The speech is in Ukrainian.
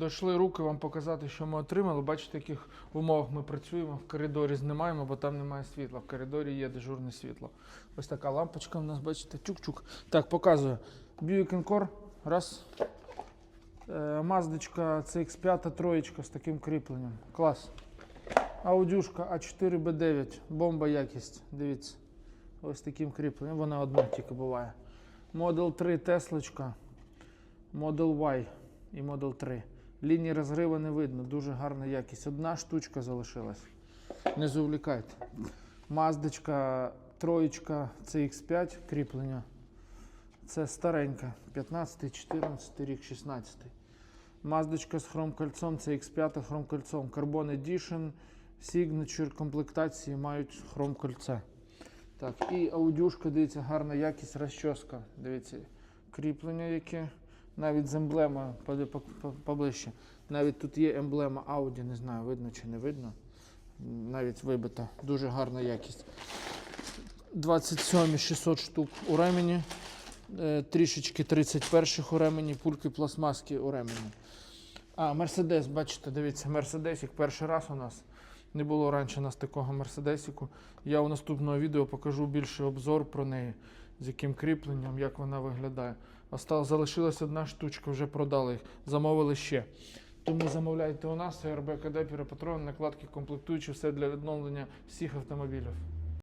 Дійшли руки вам показати, що ми отримали. Бачите, в яких умовах ми працюємо. В коридорі знімаємо, бо там немає світла. В коридорі є дежурне світло. Ось така лампочка у нас, бачите, чук-чук. Так, показую. Buick Encore. Раз. Е, Маздочка CX5 троєчка з таким кріпленням. Клас. Аудюшка А4Б9. Бомба якість. Дивіться. Ось таким кріпленням. Вона одна тільки буває. Model 3 Теслочка. Model Y і Model 3. Лінії розриву не видно, дуже гарна якість. Одна штучка залишилась. Не завлікайте. Маздочка, троєчка CX5 кріплення. Це старенька. 15, 14 рік, 16. Маздочка з хромкольцом, CX5 хромкольцом. Carbon Edition, Signature комплектації мають хромкольце. Так, і аудюшка, дивіться, гарна якість, розчоска. Дивіться, кріплення яке. Навіть з по- поближче. Навіть тут є емблема Audi, не знаю, видно чи не видно. Навіть вибита. Дуже гарна якість. 27 600 штук у ремені. Е, Трішечки 31 у ремені, пульки пластмаски у ремені. А, Мерседес, бачите, дивіться, Мерседесик перший раз у нас. Не було раніше у нас такого Мерседесіку. Я у наступного відео покажу більше обзор про неї, з яким кріпленням, як вона виглядає. Осталось, залишилась одна штучка, вже продали їх, замовили ще. Тому замовляйте у нас, РБ КД, накладки комплектуючі, все для відновлення всіх автомобілів.